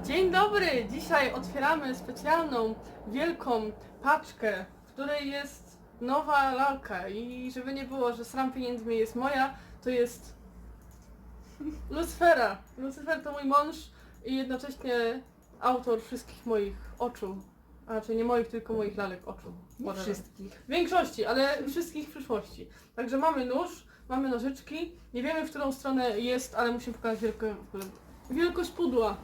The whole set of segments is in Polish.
Dzień dobry! Dzisiaj otwieramy specjalną, wielką paczkę, w której jest nowa lalka i żeby nie było, że sram pieniędzmi jest moja, to jest Lucifera. Lucifer to mój mąż i jednocześnie autor wszystkich moich oczu. A raczej nie moich, tylko moich lalek oczu. Nie Whatever. wszystkich. W większości, ale wszystkich w przyszłości. Także mamy nóż, mamy nożyczki. Nie wiemy, w którą stronę jest, ale musimy pokazać wielko, wielkość pudła.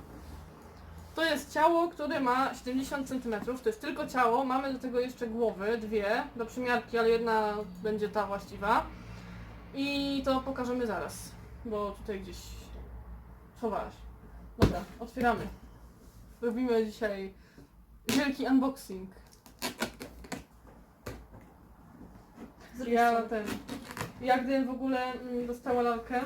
To jest ciało, które ma 70 cm. To jest tylko ciało. Mamy do tego jeszcze głowy, dwie do przymiarki, ale jedna będzie ta właściwa. I to pokażemy zaraz, bo tutaj gdzieś schowałaś. Dobra, otwieramy. Robimy dzisiaj wielki unboxing. Ja ten. Ja gdybym w ogóle mm, dostała lalkę,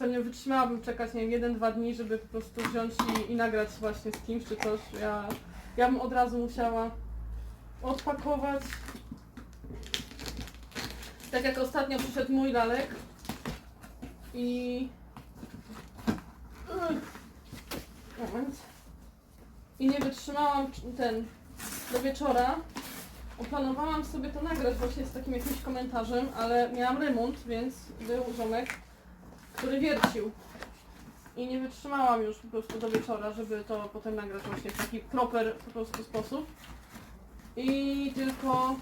to nie wytrzymałabym czekać, nie wiem, jeden, dwa dni, żeby po prostu wziąć i, i nagrać właśnie z kimś czy coś. Ja, ja bym od razu musiała odpakować. Tak jak ostatnio przyszedł mój lalek i... Moment. I nie wytrzymałam ten do wieczora, Planowałam sobie to nagrać właśnie z takim jakimś komentarzem, ale miałam remont, więc był ziomek, który wiercił. I nie wytrzymałam już po prostu do wieczora, żeby to potem nagrać właśnie w taki proper po prostu sposób. I tylko...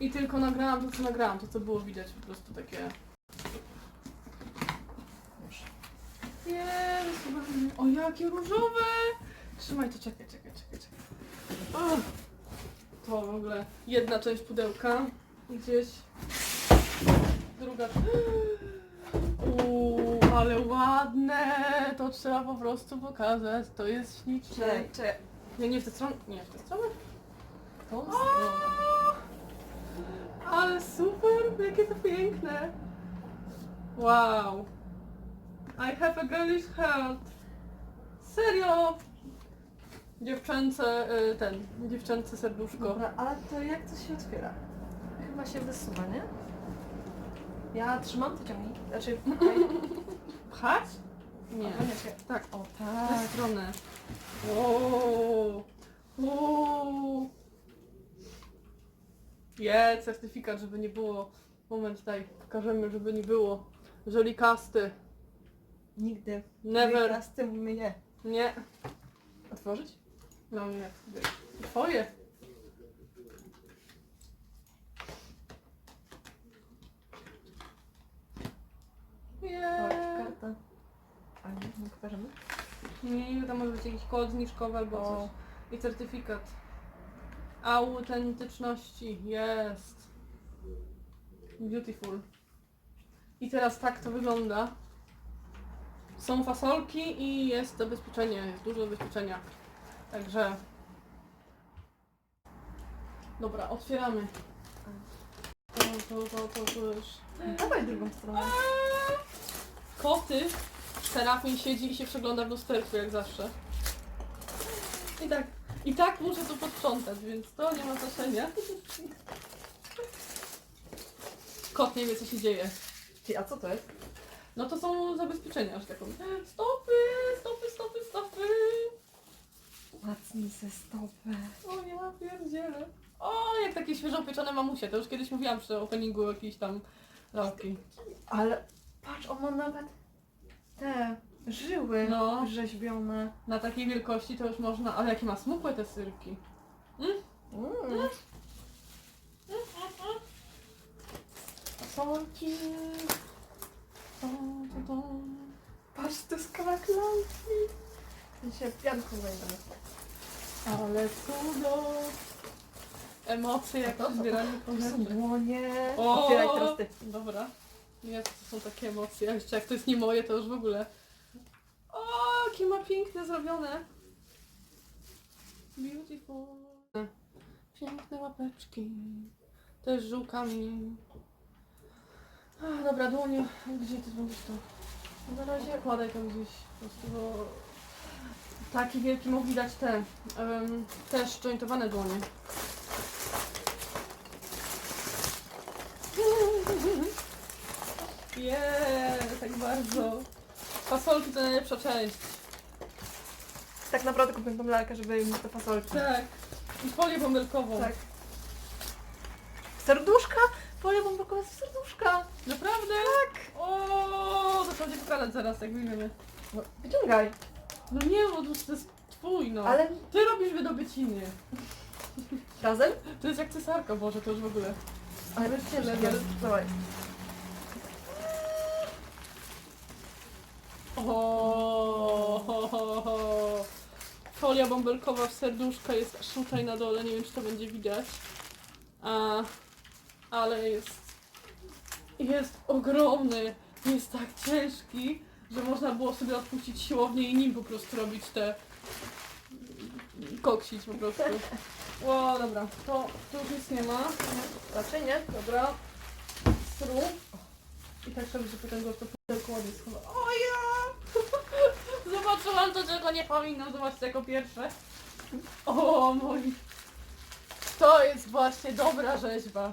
I tylko nagrałam to, co nagrałam, to co było widać po prostu takie... Jezu, o jakie różowe! Trzymaj to, czekaj, czekaj, czekaj, czekaj. To w ogóle jedna część pudełka gdzieś druga. Uuu, ale ładne! To trzeba po prostu pokazać. To jest śliczne. Czekaj, czekaj. Nie, nie w tę stronę. Nie, w tę stronę. Tą stronę. ale super! Jakie to piękne! Wow! I have a girlish heart! Serio! Dziewczęce, y, ten, dziewczęce serduszko. Dobra, ale to jak to się otwiera? Chyba się wysuwa, nie? Ja trzymam, ty ciągnij. Znaczy, pchaj. Pchać? Nie. Nie, Tak, O w tę tak. stronę. Ooo. Ooo. Je, certyfikat, żeby nie było. Moment, daj, pokażemy, żeby nie było. Żelikasty. Nigdy. Never. Ja z tym mnie. Nie. Otworzyć? No nie. Twoje. Je. karta. A nie, nie pokażemy? Nie, tam może być jakiś kod zniżkowy albo. I certyfikat. Autentyczności. Jest. Beautiful. I teraz tak to wygląda. Są fasolki i jest zabezpieczenie, jest dużo zabezpieczenia. Także... Dobra, otwieramy. To, to, to, to, to już... Dawaj drugą stronę. Koty. Serafin siedzi i się przegląda w lusterku jak zawsze. I tak, i tak muszę to posprzątać, więc to nie ma znaczenia. Kot nie wie co się dzieje. Ty, a co to jest? No to są zabezpieczenia, że taką stopy, stopy, stopy, stopy. Łacnij se stopę. O ja pierdzielę. O, jak takie świeżo pieczone mamusie. To już kiedyś mówiłam przy openingu jakiejś tam lalki. Ale patrz, on ma nawet te żyły No. rzeźbione. Na takiej wielkości to już można... Ale jakie ma smukłe te syrki. Mm. Dum, dum, dum. Patrz, to jest kawałek lalki. Ten się pianką. Ale cudo! Emocje jak to zbieraniu To są koncertu. dłonie. O! Otwieraj teraz ty. Dobra. Nie, to są takie emocje. Jak to jest nie moje, to już w ogóle. O, jakie ma piękne zrobione. Beautiful. Piękne łapeczki. Też żółkami. Ach, dobra, dłonie. Gdzie ty będziesz to? Na razie kładaj tam gdzieś po prostu, bo taki wielki mogli dać te też jointowane dłonie. Tak bardzo. Fasolki to najlepsza część. Tak naprawdę kupię tą lalkę, żeby mieć te fasolki. Tak. I folię bąbelkową. Tak. Serduszka? Folia bąbelkowa z serduszka. Naprawdę? Tak. O, to będzie pokazać zaraz, jak wyjmiemy. No, wyciągaj. No nie, bo to to jest twój, no. Ale Ty robisz wydobyciny. razem? To jest jak cesarka, Boże, to już w ogóle. Ale lepiej. lepiej. Dawaj. O, ho, ho, ho. Folia bąbelkowa w serduszka jest aż tutaj na dole, nie wiem czy to będzie widać. A, ale jest, jest ogromny, jest tak ciężki, że można było sobie odpuścić siłownię i nim po prostu robić te koksić po prostu. Ło, dobra, to tu już nic nie ma. Raczej nie. Dobra. Stru. I tak sobie, że potem go to pudełko ładnie schowa. Zobaczyłam to, czego nie powinnam zobaczyć jako pierwsze. O mój. To jest właśnie dobra rzeźba.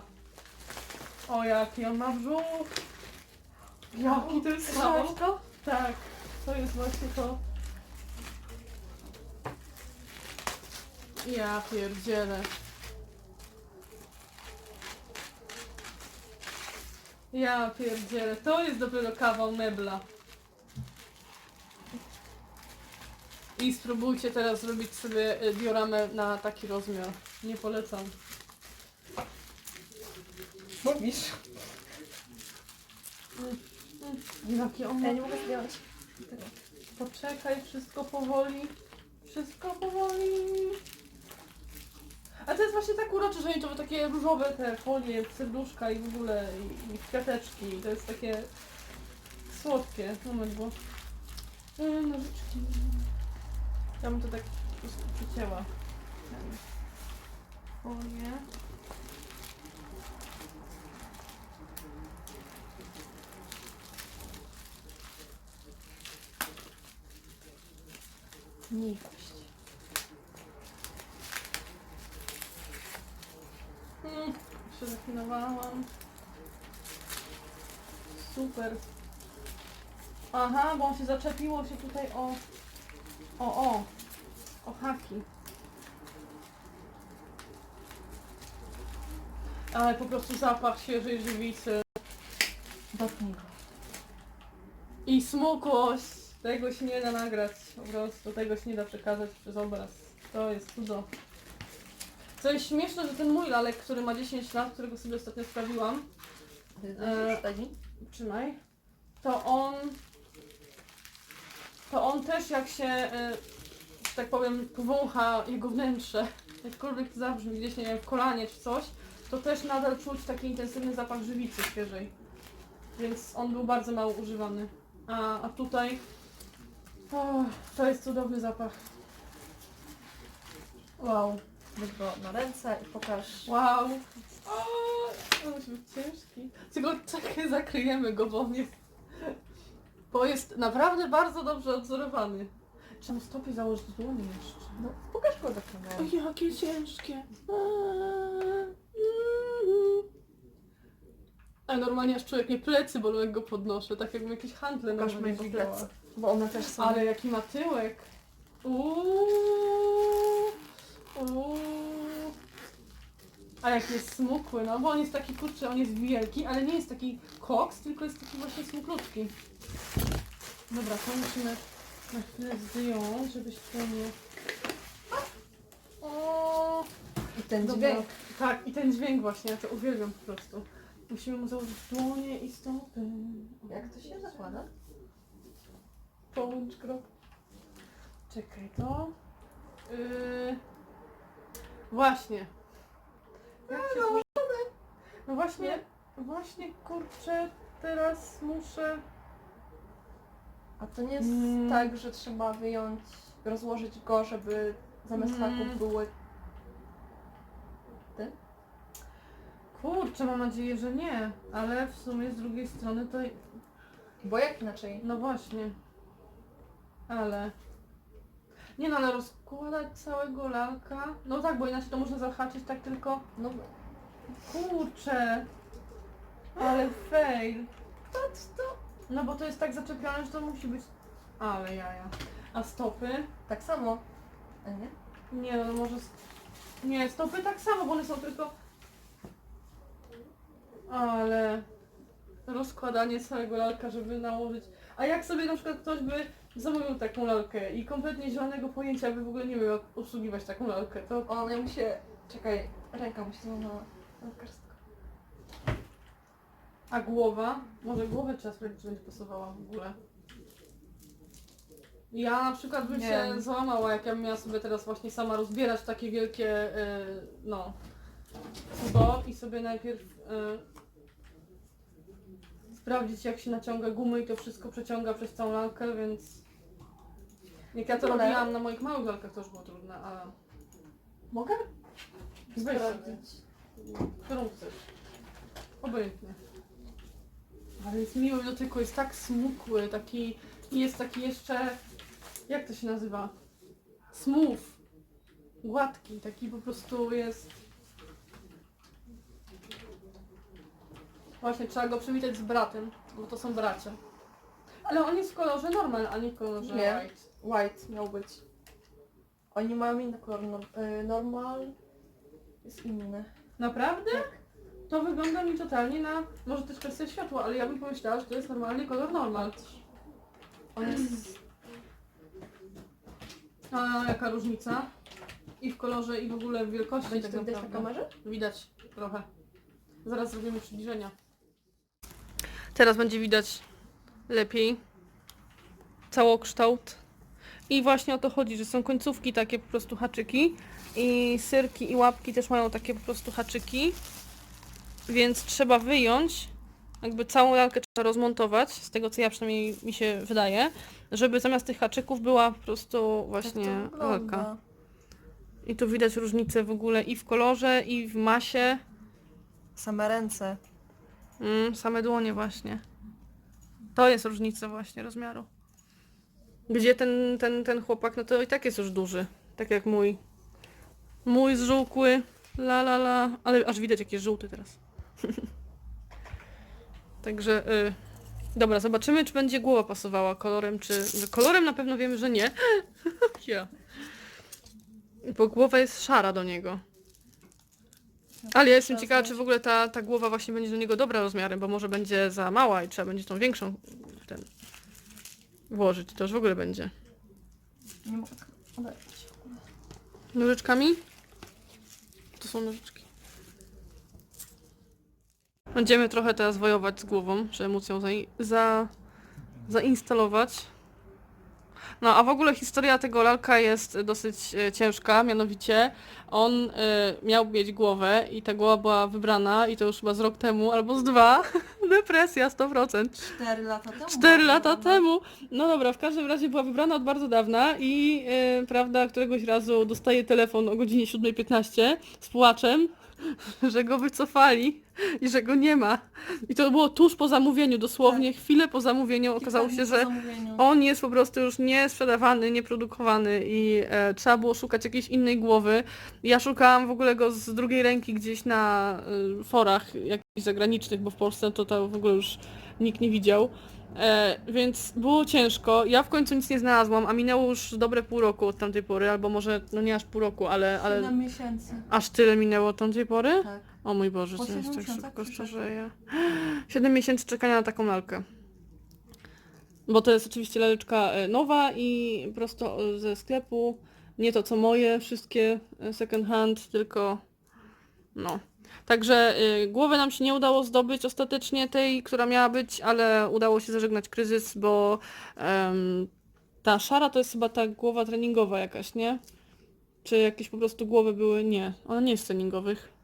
O jaki on ma brzuch. Jaki to jest mało. To? Tak, to jest właśnie to. Ja pierdzielę. Ja pierdzielę, to jest dopiero kawał mebla. I spróbujcie teraz zrobić sobie y, dioramę na taki rozmiar. Nie polecam. Mówisz. Jaki on ma Ja nie mogę zdjąć. Poczekaj, wszystko powoli. Wszystko powoli. A to jest właśnie tak urocze, że oni to takie różowe te folie, serduszka i w ogóle i, i kwiateczki. To jest takie słodkie. Moment, bo... Yy, nożyczki. Bym to tak przycięła. Folię. Miłość. Mm, się zafinowałam. Super. Aha, bo on się zaczepiło się tutaj o... O, o. O haki. Ale po prostu zapach świeżej żywicy. Dotknij go. I smukłość. Tego się nie da nagrać. Po prostu tego się nie da przekazać przez obraz. To jest cudo. Co jest śmieszne, że ten mój lalek, który ma 10 lat, którego sobie ostatnio sprawiłam, Daj trzymaj, to on, to on też jak się, e, tak powiem, powącha jego wnętrze, jakkolwiek to zabrzmi gdzieś, nie wiem, w kolanie czy coś, to też nadal czuć taki intensywny zapach żywicy świeżej. Więc on był bardzo mało używany. A, a tutaj o, to jest cudowny zapach. Wow, Weź go na ręce i pokaż. wow. O, to musi być ciężki. Tylko czekaj, zakryjemy go, bo on jest, bo jest naprawdę bardzo dobrze odzorowany. Trzeba stopy założyć dłonie jeszcze. No, pokaż go do kamery. O, jakie ciężkie. A normalnie aż czuję, jak mnie plecy bolą, jak go podnoszę, tak jakbym jakieś handle Pokaż normalnie mojego plecy. Bo one też są. Ale jaki ma tyłek. Uuu. Uuu. A jak jest smukły, no bo on jest taki kurczę, on jest wielki, ale nie jest taki koks, tylko jest taki właśnie smuklutki. Dobra, to musimy na chwilę zdjąć, żebyś to nie... O, I ten Dobra. dźwięk. Tak, i ten dźwięk właśnie, ja to uwielbiam po prostu. Musimy mu założyć dłonie i stopy. Jak to się zakłada? Połącz krok. Czekaj, to. Yy... Właśnie. Jak się no właśnie, właśnie kurczę, teraz muszę. A to nie jest Mm. tak, że trzeba wyjąć, rozłożyć go, żeby zamiast Mm. haków były... Kurczę, mam nadzieję, że nie, ale w sumie z drugiej strony to. Bo jak inaczej? No właśnie. Ale. Nie no, ale rozkładać całego lalka. No tak, bo inaczej to można zahaczyć tak tylko. No, Kurczę. Ale fail. Patrz to. No bo to jest tak zaczepione, że to musi być Ale jaja. A stopy? Tak samo. A nie? Nie, no może... s- Nie, stopy tak samo, bo one są tylko... Ale... Rozkładanie całego lalka, żeby nałożyć... A jak sobie na przykład ktoś by zamówił taką lalkę i kompletnie zielonego pojęcia by w ogóle nie miał jak obsługiwać taką lalkę, to... O, ja mu się... Czekaj, ręka mu się złamała. Lekarstwo. A głowa? Może głowę trzeba sprawdzić, czy będzie pasowała w ogóle. Ja na przykład bym Nie się wiem. załamała, jak ja bym miała sobie teraz właśnie sama rozbierać takie wielkie, y, no, cudo i sobie najpierw y, sprawdzić jak się naciąga gumy i to wszystko przeciąga przez całą lalkę, więc jak ja to Ale- robiłam na moich małych lalkach to już było trudne, ale Mogę? weź sobie, Sprawdzić. którą chcesz. Obojętnie. Ale jest miły dotyku, jest tak smukły, taki, i jest taki jeszcze, jak to się nazywa? Smooth. Gładki, taki po prostu jest... Właśnie, trzeba go przywitać z bratem, bo to są bracia. Ale on jest w kolorze normal, a nie w kolorze Nie. white. White miał być. Oni mają inny kolor. nor- y, Normal jest inny. Naprawdę? To wygląda mi totalnie na, może też kwestia światła, ale ja bym pomyślała, że to jest normalny kolor normal. On jest... A jaka różnica? I w kolorze, i w ogóle w wielkości Będzie tak to widać na naprawdę. kamerze? Widać trochę. Zaraz zrobimy przybliżenia. Teraz będzie widać lepiej całokształt. I właśnie o to chodzi, że są końcówki takie po prostu haczyki i syrki i łapki też mają takie po prostu haczyki. Więc trzeba wyjąć, jakby całą lalkę trzeba rozmontować, z tego co ja przynajmniej mi się wydaje, żeby zamiast tych haczyków była po prostu właśnie Tak lalka. I tu widać różnicę w ogóle i w kolorze, i w masie. Same ręce. Mm, same dłonie właśnie. To jest różnica właśnie rozmiaru. Gdzie ten, ten, ten chłopak, no to i tak jest już duży. Tak jak mój. Mój zżółkły. La la la. Ale aż widać jaki jest żółty teraz. Także y, dobra, zobaczymy czy będzie głowa pasowała kolorem, czy... Kolorem na pewno wiemy, że nie. ja. Bo głowa jest szara do niego. Ale ja jestem ciekawa, czy w ogóle ta, ta głowa właśnie będzie do niego dobra rozmiarem, bo może będzie za mała i trzeba będzie tą większą w ten włożyć. To już w ogóle będzie. Nie mogę oderwać. Nożyczkami? To są nożyczki. Będziemy trochę teraz wojować z głową, żeby móc ją za, za, zainstalować. No a w ogóle historia tego lalka jest dosyć e, ciężka, mianowicie on e, miał mieć głowę i ta głowa była wybrana i to już chyba z rok temu albo z dwa. Depresja 100%. Cztery lata temu. Cztery lata temu. No dobra, w każdym razie była wybrana od bardzo dawna i e, prawda, któregoś razu dostaje telefon o godzinie 7.15 z płaczem, że go wycofali i że go nie ma. I to było tuż po zamówieniu, dosłownie chwilę po zamówieniu okazało się, że on jest po prostu już nie sprzedawany, nie produkowany i e, trzeba było szukać jakiejś innej głowy. Ja szukałam w ogóle go z drugiej ręki gdzieś na y, forach jakichś zagranicznych, bo w Polsce to, to w ogóle już nikt nie widział. E, więc było ciężko. Ja w końcu nic nie znalazłam, a minęło już dobre pół roku od tamtej pory, albo może, no nie aż pół roku, ale, ale Siedem miesięcy. aż tyle minęło od tamtej pory? Tak. O mój Boże, Po co jest siedmiu tak miesiącach szybko przyszedł. starzeje. 7 miesięcy czekania na taką lalkę. Bo to jest oczywiście laleczka e, nowa i prosto e, ze sklepu. Nie to co moje, wszystkie e, second hand, tylko no. Także y, głowę nam się nie udało zdobyć ostatecznie tej, która miała być, ale udało się zażegnać kryzys, bo em, ta szara to jest chyba ta głowa treningowa jakaś, nie? Czy jakieś po prostu głowy były? Nie, ona nie jest treningowych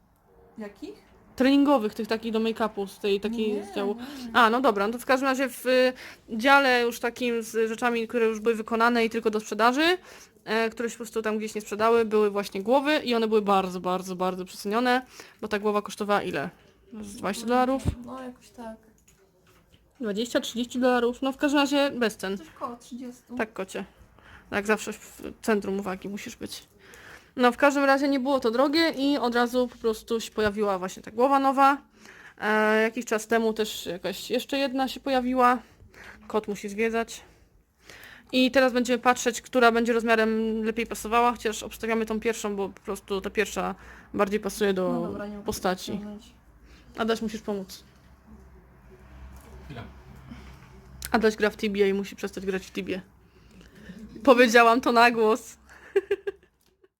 Jakich? Treningowych, tych takich do make-upu, z tej takiej Nie, z działu. A, no dobra, no to w każdym razie w y, dziale już takim z rzeczami, które już były wykonane i tylko do sprzedaży, e, które się po prostu tam gdzieś nie sprzedały, były właśnie głowy i one były bardzo, bardzo, bardzo przecenione, bo ta głowa kosztowała ile? Z 20 dolarów? No jakoś tak. 20-30 dolarów? No w każdym razie bez cen. Coś koło 30. Tak, kocie. Jak zawsze w centrum uwagi musisz być. No, w każdym razie nie było to drogie i od razu po prostu się pojawiła właśnie ta głowa nowa. E, jakiś czas temu też jakaś jeszcze jedna się pojawiła. Kot musi zwiedzać. I teraz będziemy patrzeć, która będzie rozmiarem lepiej pasowała, chociaż obstawiamy tą pierwszą, bo po prostu ta pierwsza bardziej pasuje do No dobra, nie mogę postaci. wyciągnąć. Adaś, musisz pomóc. Chwila. Adaś gra w Tibie i musi przestać grać w Tibie. Powiedziałam to na głos.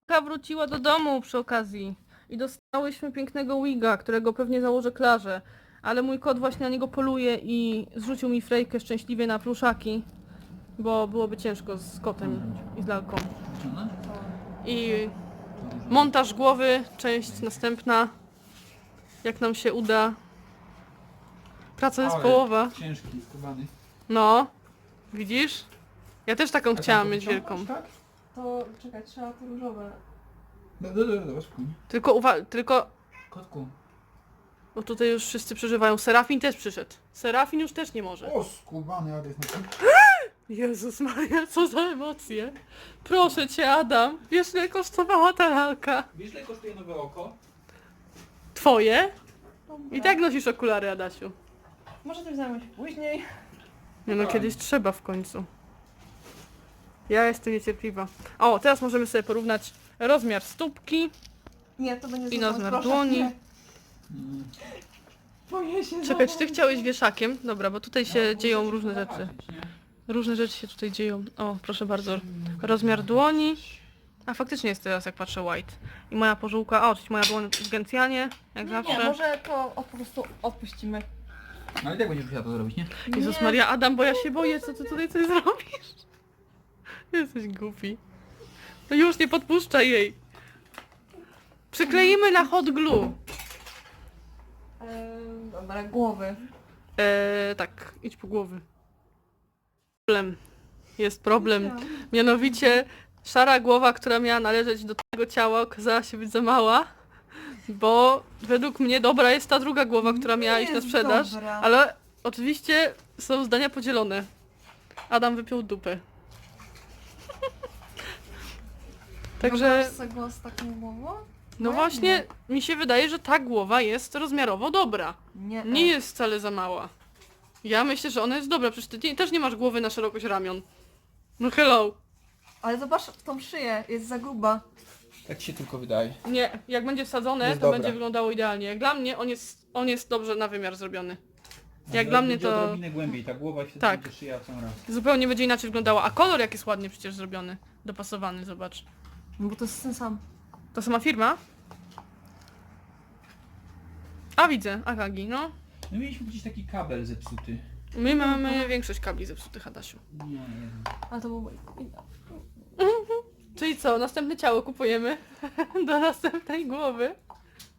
Wróciła do domu przy okazji i dostałyśmy pięknego wiga, którego pewnie założę Klarze. Ale mój kot właśnie na niego poluje i zrzucił mi frejkę szczęśliwie na pluszaki, bo byłoby ciężko z kotem i z lalką. I montaż głowy, część następna, jak nam się uda. Praca jest Ale połowa. Ciężki, skubany. No, widzisz? Ja też taką chciałam mieć wielką. Tak? To czekaj, trzeba to różowe. Dobra, dobra, dobra, spokojnie. Tylko uwa- tylko, Kotku. bo tutaj już wszyscy przeżywają. Serafin też przyszedł. Serafin już też nie może. O, skubany, jest na tym. Jezus Maria, co za emocje. Proszę cię, Adam. Wiesz, ile kosztowała ta lalka? Wiesz, ile kosztuje nowe oko? Twoje? Dobra. I tak nosisz okulary, Adasiu. Może tym zajmę się później. Nie no, Tak. kiedyś trzeba w końcu. Ja jestem niecierpliwa. O, teraz możemy sobie porównać rozmiar stópki. Nie, to będzie I znowu, rozmiar proszę, dłoni. nie. Boję się Czekaj, czy ty chciałeś wieszakiem? Dobra, bo tutaj się No, dzieją różne rzeczy. Różne rzeczy się tutaj dzieją. O, proszę bardzo. Rozmiar dłoni. A faktycznie jest teraz, jak patrzę, white. I moja pożółka, o, czyli moja dłoń w Gencjanie, jak Nie, zawsze. nie, może to o, po prostu odpuścimy. No ale i tak będziesz musiała to zrobić, nie? Jezus Nie. Maria, Adam, bo ja się boję, co ty tutaj coś zrobisz. Jesteś głupi. No już nie podpuszczaj jej. Przykleimy na hot glue. Eee, dobra, głowy. Eee, tak, idź po głowy. Problem. Jest problem. Mianowicie szara głowa, która miała należeć do tego ciała, okazała się być za mała. Bo według mnie dobra jest ta druga głowa, która miała iść na jest sprzedaż. dobra. Ale oczywiście są zdania podzielone. Adam wypiął dupę. Także, sobie z taką głową? no właśnie, mi się wydaje, że ta głowa jest rozmiarowo dobra. Nie. Nie jest wcale za mała. Ja myślę, że ona jest dobra, przecież ty nie- też nie masz głowy na szerokość ramion. No hello. Ale zobacz w tą szyję, jest za gruba. Tak ci się tylko wydaje. Nie, jak będzie wsadzone, Jest to dobra. będzie wyglądało idealnie. Jak dla mnie, on jest, on jest dobrze na wymiar zrobiony. Jak dla mnie to odrobinę głębiej, ta głowa wtedy Tak. szyja w sam raz. zupełnie będzie inaczej wyglądało. A kolor jak jest ładnie przecież zrobiony. Dopasowany, zobacz. No bo to jest ten sam. To sama firma? A widzę, Akagi, no. No mieliśmy gdzieś taki kabel zepsuty. My mamy większość kabli zepsutych, Adasiu. Nie, nie wiem. Ale to był... Czyli co, następne ciało kupujemy do następnej głowy.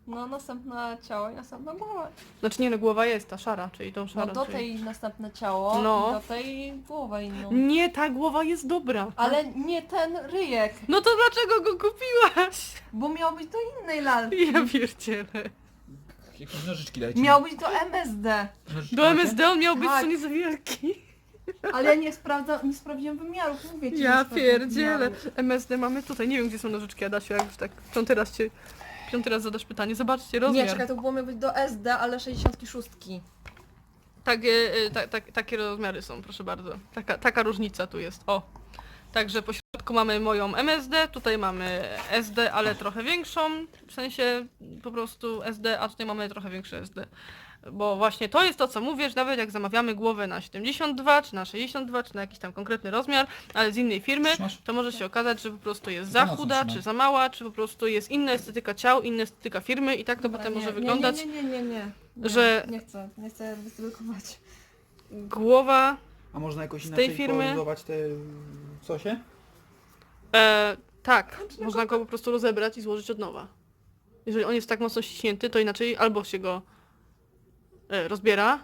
No następne ciało i następna głowa. Znaczy nie, no głowa jest ta szara, czyli tą szarą. No do czyli... tej następne ciało No. i do tej głowę inną. Nie, ta głowa jest dobra. Ale nie ten ryjek, No to dlaczego go kupiłaś? bo miał być do innej lalki. Ja pierdzielę. Jakieś nożyczki dajcie. Miał być do MSD, Nożyczki Do? MSD on miał być Tak. co nie za wielki. ale ja nie, sprawdza, nie sprawdziłem wymiarów, mówię ci. nie Ja sprawdziłem pierdzielę. wymiarów. MSD mamy tutaj. Nie wiem gdzie są nożyczki, Adasiu, jak już tak piąty raz cię... Piąty raz zadasz pytanie. Zobaczcie, rozmiar. Nie, czekaj, to było miał być do SD, ale 66. Takie, y, ta, ta, takie rozmiary są, proszę bardzo. Taka, taka różnica tu jest. O. Także po środku mamy moją MSD, tutaj mamy SD, ale trochę większą, w sensie po prostu SD, a tutaj mamy trochę większe SD. Bo właśnie to jest to, co mówię, że nawet jak zamawiamy głowę na 72, czy na 62, czy na jakiś tam konkretny rozmiar, ale z innej firmy, Trzymasz? to może się okazać, że po prostu jest Za chuda, trzymaj. czy za mała, czy po prostu jest inna estetyka ciał, inna estetyka firmy i tak to Dobra, potem nie, może nie, wyglądać. Nie, nie, nie, nie, nie. nie. że- Nie chcę, nie chcę wystrykować. Głowa A można jakoś tej inaczej firmy- poluzować te cosie? E, tak, można go po prostu rozebrać i złożyć od nowa. Jeżeli on jest tak mocno ściśnięty, to inaczej albo się go e, rozbiera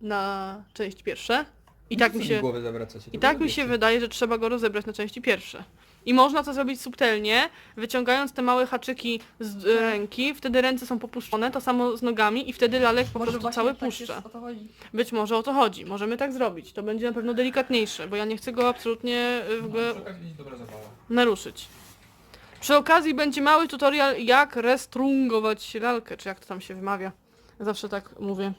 na części pierwsze i tak mi się, zawracacie. i tak mi się wydaje, że trzeba go rozebrać na części pierwsze. I można to zrobić subtelnie, wyciągając te małe haczyki z e, ręki, wtedy ręce są popuszczone, to samo z nogami i wtedy lalek po Może prostu właśnie cały tak puszcza. Jest, o to chodzi. Być może o to chodzi, możemy tak zrobić. To będzie na pewno delikatniejsze, bo ja nie chcę go absolutnie e, w ogóle No, przy okazji będzie dobra zabawa. naruszyć. Przy okazji będzie mały tutorial, jak restrungować lalkę, czy jak to tam się wymawia. Zawsze tak mówię.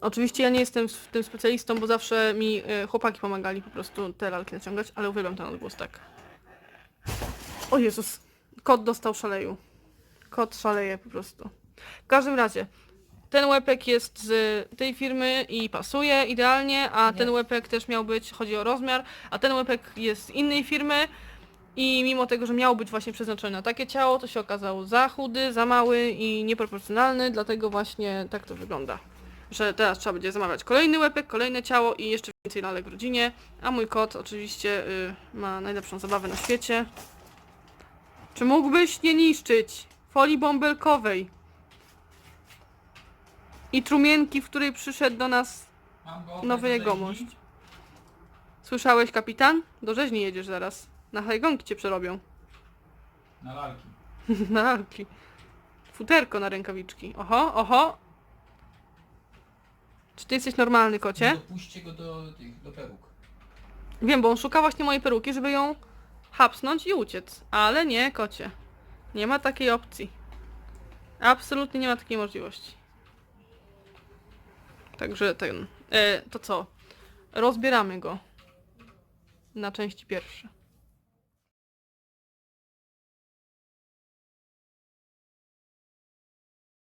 Oczywiście ja nie jestem w tym specjalistą, bo zawsze mi e, chłopaki pomagali po prostu te lalki naciągać, ale uwielbiam ten odgłos, tak. O Jezus, kot dostał szaleju. Kot szaleje po prostu. W każdym razie, ten łepek jest z tej firmy i pasuje idealnie, a ten łepek też miał być, chodzi o rozmiar, a ten łepek jest z innej firmy i mimo tego, że miał być właśnie przeznaczony na takie ciało, to się okazał za chudy, za mały i nieproporcjonalny, dlatego właśnie tak to wygląda. Że teraz trzeba będzie zamawiać kolejny łepek, kolejne ciało i jeszcze więcej lalek w rodzinie, a mój kot oczywiście y, ma najlepszą zabawę na świecie. Czy mógłbyś nie niszczyć folii bąbelkowej i trumienki, w której przyszedł do nas nowy jegomość? Słyszałeś, kapitan? Do rzeźni jedziesz zaraz. Na hajgonki cię przerobią. Na lalki. na lalki. Futerko na rękawiczki. Oho, oho. Czy ty jesteś normalny, kocie? Dopuśćcie go do tych, do peruk. Wiem, bo on szuka właśnie mojej peruki, żeby ją hapsnąć i uciec. Ale nie, kocie. Nie ma takiej opcji. Absolutnie nie ma takiej możliwości. Także ten... E, to co? Rozbieramy go. Na części pierwsze.